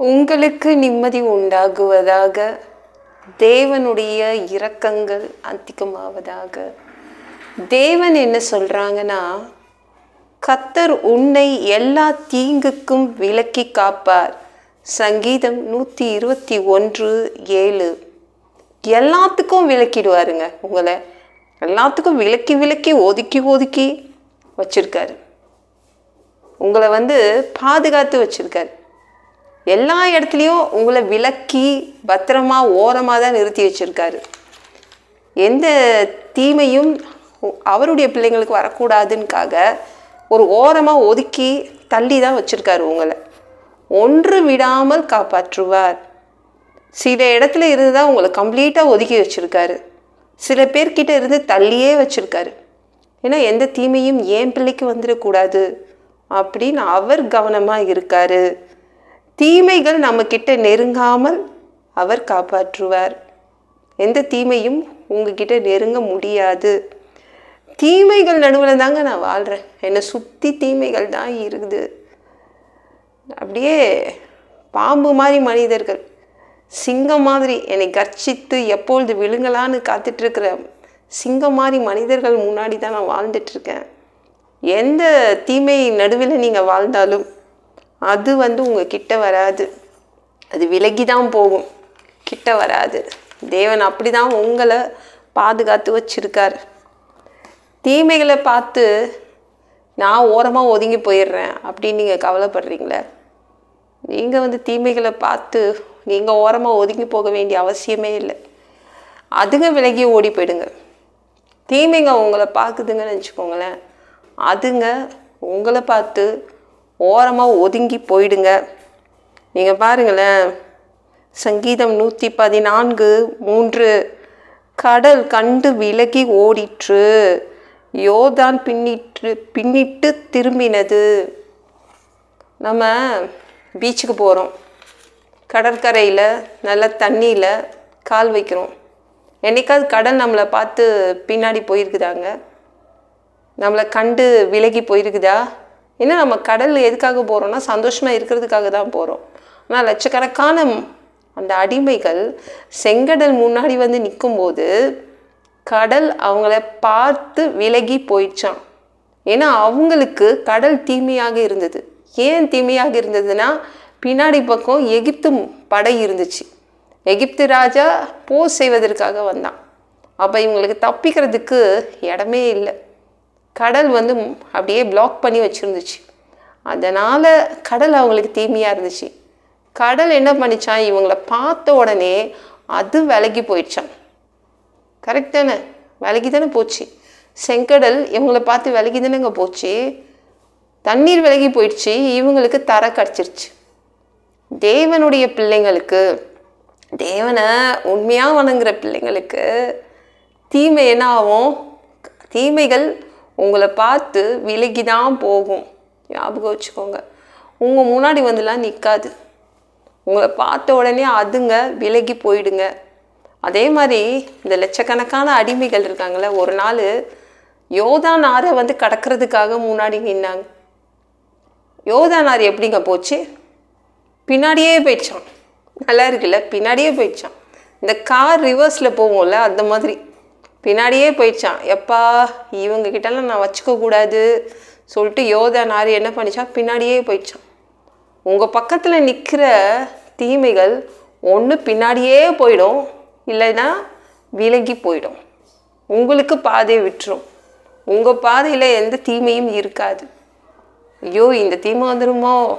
உங்களுக்கு நிம்மதி உண்டாகுவதாக தேவனுடைய இரக்கங்கள் அதிகமாவதாக. தேவன் என்ன சொல்கிறாங்கன்னா கத்தர் உன்னை எல்லா தீங்குக்கும் விலக்கி காப்பார். சங்கீதம் நூற்றி இருபத்தி ஒன்று ஏழு. எல்லாத்துக்கும் விலக்கிடுவாருங்க உங்களை. எல்லாத்துக்கும் விலக்கி விலக்கி ஒதுக்கி ஒதுக்கி வச்சிருக்காரு. உங்களை வந்து பாதுகாத்து வச்சுருக்காரு. எல்லா இடத்துலையும் உங்களை விலக்கி பத்திரமா ஓரமாக தான் நிறுத்தி வச்சுருக்காரு. எந்த தீமையும் அவருடைய பிள்ளைங்களுக்கு வரக்கூடாதுன்னுக்காக ஒரு ஓரமாக ஒதுக்கி தள்ளி தான் வச்சுருக்காரு உங்களை. ஒன்று விடாமல் காப்பாற்றுவார். சில இடத்துல இருந்து தான் உங்களை கம்ப்ளீட்டாக ஒதுக்கி வச்சுருக்காரு. சில பேர்கிட்ட இருந்து தள்ளியே வச்சுருக்காரு. ஏன்னா எந்த தீமையும் ஏன் பிள்ளைக்கு வந்துடக்கூடாது அப்படின்னு அவர் கவனமாக இருக்காரு. தீமைகள் நம்மக்கிட்ட நெருங்காமல் அவர் காப்பாற்றுவார். எந்த தீமையும் உங்ககிட்ட நெருங்க முடியாது. தீமைகள் நடுவில் தாங்க நான் வாழ்கிறேன் என்னை சுற்றி தீமைகள் தான் இருக்குது. அப்படியே பாம்பு மாதிரி மனிதர்கள் சிங்கம் மாதிரி என்னை கர்ச்சித்து எப்பொழுது விழுங்கலான்னு காத்துட்ருக்கிற சிங்கம் மாதிரி மனிதர்கள் முன்னாடி தான் நான் வாழ்ந்துட்டுருக்கேன் எந்த தீமை நடுவில் நீங்கள் வாழ்ந்தாலும் அது வந்து உங்கள் கிட்ட வராது. அது விலகி தான் போகும். கிட்ட வராது. தேவன் அப்படி தான் உங்களை பாதுகாத்து வச்சுருக்கார். தீமைகளை பார்த்து நான் ஓரமாக ஒதுங்கி போயிடுறேன் அப்படின்னு நீங்கள் கவலைப்படுறீங்களே? நீங்கள் வந்து தீமைகளை பார்த்து நீங்கள் ஓரமாக ஒதுங்கி போக வேண்டிய அவசியமே இல்லை. அதுங்க விலகி ஓடி போயிடுங்க. தீமைங்க உங்களை பார்க்குதுங்கன்னு வச்சுக்கோங்களேன். அதுங்க உங்களை பார்த்து ஓரமாக ஒதுங்கி போயிடுங்க. நீங்கள் பாருங்களேன். சங்கீதம் நூற்றி பதினான்கு மூன்று. கடல் கண்டு விலகி ஓடிற்று. யோதான் பின்னிட்டு பின்னிட்டு திரும்பினது. நம்ம பீச்சுக்கு போகிறோம் கடற்கரையில் நல்ல தண்ணியில் கால் வைக்கிறோம். என்னைக்காவது கடல் நம்மளை பார்த்து பின்னாடி போயிருக்குதாங்க? நம்மளை கண்டு விலகி போயிருக்குதா? ஏன்னா நம்ம கடல் எதுக்காக போகிறோம்னா சந்தோஷமாக இருக்கிறதுக்காக தான் போகிறோம் ஆனால் லட்சக்கணக்கான அந்த அடிமைகள் செங்கடல் முன்னாடி வந்து நிற்கும்போது கடல் அவங்கள பார்த்து விலகி போயிடுச்சான் ஏன்னா அவங்களுக்கு கடல் தீமையாக இருந்தது. ஏன் தீமையாக இருந்ததுன்னா பின்னாடி பக்கம் எகிப்து படை இருந்துச்சு. எகிப்து ராஜா போர் செய்வதற்காக வந்தான். அப்போ இவங்களுக்கு தப்பிக்கிறதுக்கு இடமே இல்லை. கடல் வந்து அப்படியே பிளாக் பண்ணி வச்சுருந்துச்சு. அதனால் கடல் அவங்களுக்கு தீமையாக இருந்துச்சு. கடல் என்ன பண்ணிச்சான்? இவங்கள பார்த்த உடனே அது விலகி போயிடுச்சான். கரெக்ட் தானே? விலகி தானே போச்சு. செங்கடல் இவங்கள பார்த்து விலகி தானேங்க போச்சு. தண்ணீர் விலகி போயிடுச்சு. இவங்களுக்கு தர கிடச்சிருச்சு. தேவனுடைய பிள்ளைங்களுக்கு தேவனை உண்மையாக வணங்குற பிள்ளைங்களுக்கு தீமை என்ன ஆகும்? தீமைகள் உங்களை பார்த்து விலகி தான் போகும். ஞாபகம் வச்சுக்கோங்க. உங்கள் முன்னாடி வந்துலாம் நிற்காது உங்களை பார்த்த உடனே அதுங்க விலகி போயிடுங்க. அதே மாதிரி இந்த லட்சக்கணக்கான அடிமைகள் இருக்காங்களே ஒரு நாள் யோதா நாரை வந்து கடக்கிறதுக்காக முன்னாடி நின்னாங்க. யோதா ஆறு எப்படிங்க போச்சு? பின்னாடியே போயிடுச்சான் நல்லா இருக்குல்ல? பின்னாடியே போயிடுச்சான் இந்த கார் ரிவர்ஸில் போவோம்ல அந்த மாதிரி. பின்னாடியே போயிடுச்சான். எப்பா இவங்க கிட்டலாம் நான் வச்சுக்க கூடாது சொல்லிட்டு யோதா நாரி என்ன பண்ணிச்சா பின்னாடியே போயிடுச்சான். உங்கள் பக்கத்தில் நிற்கிற தீமைகள் ஒன்று பின்னாடியே போயிடும் இல்லைன்னா விலகி போயிடும். உங்களுக்கு பாதையை விட்டுரும். உங்கள் பாதையில் எந்த தீமையும் இருக்காது. ஐயோ இந்த தீமை வந்துருமோ?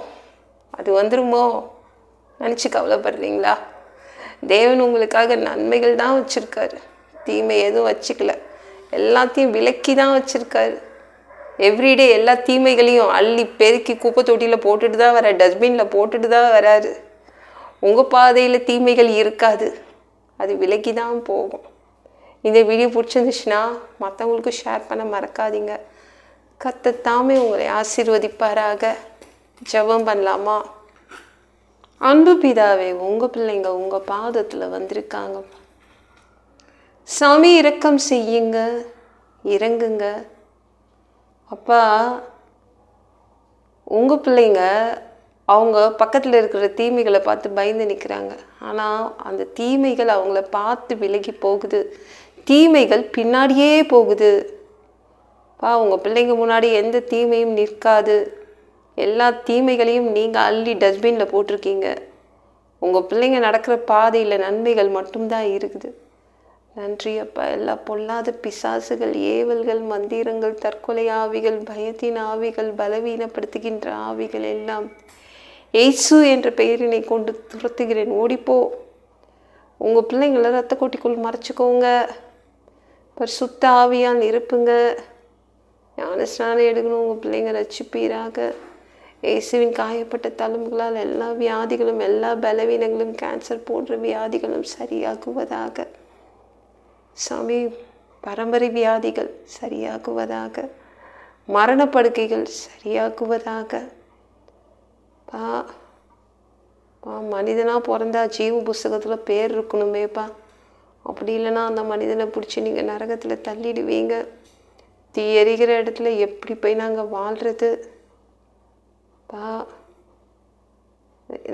அது வந்துருமோ? நினச்சி கவலைப்படுறீங்களா? தேவன் உங்களுக்காக நன்மைகள் தான் வச்சுருக்காரு. தீமை எதுவும் வச்சுக்கல. எல்லாத்தையும் விலக்கி தான் வச்சுருக்காரு. எவ்ரிடே எல்லா தீமைகளையும் அள்ளி பெருக்கி குப்பை தொட்டியில் போட்டுட்டு தான் வர டஸ்ட்பினில் போட்டுட்டு தான் வராரு. உங்கள் பாதையில் தீமைகள் இருக்காது. அது விலக்கி தான் போகும். இந்த வீடியோ பிடிச்சிருந்துச்சுன்னா மற்றவங்களுக்கும் ஷேர் பண்ண மறக்காதீங்க. கத்தத்தாமே உங்களை ஆசீர்வதிப்பாராக. ஜெபம் பண்ணலாமா? அன்பு பிதாவே உங்கள் பிள்ளைங்க உங்கள் பாதத்தில் வந்திருக்காங்க. சாமி இரக்கம் செய்யுங்க இறங்குங்க. அப்பா உங்கள் பிள்ளைங்க அவங்க பக்கத்தில் இருக்கிற தீமைகளை பார்த்து பயந்து நிற்கிறாங்க ஆனால் அந்த தீமைகள் அவங்கள பார்த்து விலகி போகுது. தீமைகள் பின்னாடியே போகுது. பா உங்கள் பிள்ளைங்க முன்னாடி எந்த தீமையும் நிற்காது. எல்லா தீமைகளையும் நீங்கள் அள்ளி டஸ்ட்பினில் போட்டிருக்கீங்க. உங்கள் பிள்ளைங்க நடக்கிற பாதையில் நன்மைகள் மட்டும்தான் இருக்குது. நன்றி அப்பா. எல்லா பொல்லாத பிசாசுகள் ஏவல்கள் மந்திரங்கள் தற்கொலை ஆவிகள் பயத்தின் ஆவிகள் பலவீனப்படுத்துகின்ற ஆவிகள் எல்லாம் எய்சு என்ற பெயரினை கொண்டு துரத்துகிறேன். ஓடிப்போ. உங்கள் பிள்ளைங்களை ரத்த கோட்டிக்குள் மறைச்சிக்கோங்க. பரிசுத்த ஆவியால் இருப்புங்க ஞான ஸ்நானம் எடுக்கணும். உங்கள் பிள்ளைங்க ரச்சிப்பீராக இயேசுவின் காயப்பட்ட தழும்புகளால் எல்லா வியாதிகளும் எல்லா பலவீனங்களும் கேன்சர் போன்ற வியாதிகளும் சரியாகுவதாக. சாமி பரம்பரை வியாதிகள் சரியாகுவதாக மரணப்படுக்கைகள் சரியாக்குவதாக. பா பா மனிதனாக பிறந்தா ஜீவ புஸ்தகத்தில் பேர் இருக்கணுமேப்பா. அப்படி இல்லைன்னா அந்த மனிதனை பிடிச்சி நீங்கள் நரகத்தில் தள்ளிடுவீங்க. தீ எரிகிற இடத்துல எப்படி போய் நாங்கள் வாழ்கிறது பா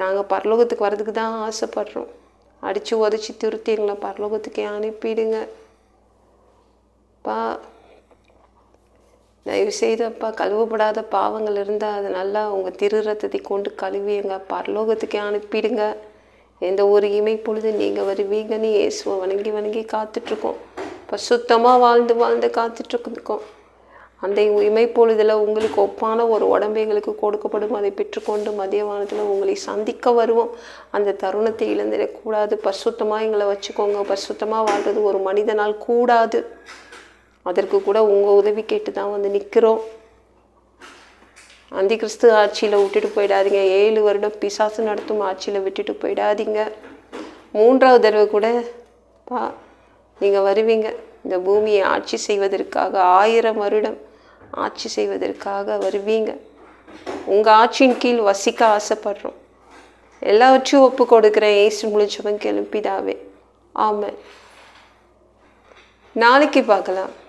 நாங்கள் பரலோகத்துக்கு வர்றதுக்கு தான் ஆசைப்படுறோம். அடித்து உதச்சி திருத்தி எங்களை பரலோகத்துக்கே அனுப்பிடுங்க. பா தயவு செய்தப்பா கழுவப்படாத பாவங்கள் இருந்தால் அது நல்லா உங்கள் திரு ரத்தத்தை கொண்டு கழுவி எங்கள் பரலோகத்துக்கே அனுப்பிடுங்க. எந்த ஒரு இமை பொழுது நீங்கள் வருவீங்கன்னு இயேசுவை வணங்கி வணங்கி காத்துட்ருக்கோம் இப்போ சுத்தமாக வாழ்ந்து வாழ்ந்து காத்துட்ருக்கோம் அந்த இமை பொழுதில் உங்களுக்கு ஒப்பான ஒரு உடம்பு எங்களுக்கு கொடுக்கப்படும். அதை பெற்றுக்கொண்டு மதிய வானத்தில் உங்களை சந்திக்க வருவோம். அந்த தருணத்தை இழந்துடக்கூடாது. பரிசுத்தமாக எங்களை வச்சுக்கோங்க. பரிசுத்தமாக வாழ்றது ஒரு மனிதனால் கூடாது. அதற்கு கூட உங்கள் உதவி கேட்டு தான் வந்து நிற்கிறோம் அந்தி கிறிஸ்து ஆட்சியில் விட்டுட்டு போயிடாதீங்க. ஏழு வருடம் பிசாசு நடத்தும் ஆட்சியில் விட்டுட்டு போயிடாதீங்க. மூன்றாவது தடவை கூட பா நீங்கள் வருவீங்க. இந்த பூமியை ஆட்சி செய்வதற்காக ஆயிரம் வருடம் ஆட்சி செய்வதற்காக வருவீங்க. உங்கள் ஆட்சியின் கீழ் வசிக்க ஆசைப்படுறோம். எல்லாவற்றையும் ஒப்பு கொடுக்குறேன். ஏசு முழிச்சவன் கிளம்பிதாவே ஆமாம் நாளைக்கு பார்க்கலாம்.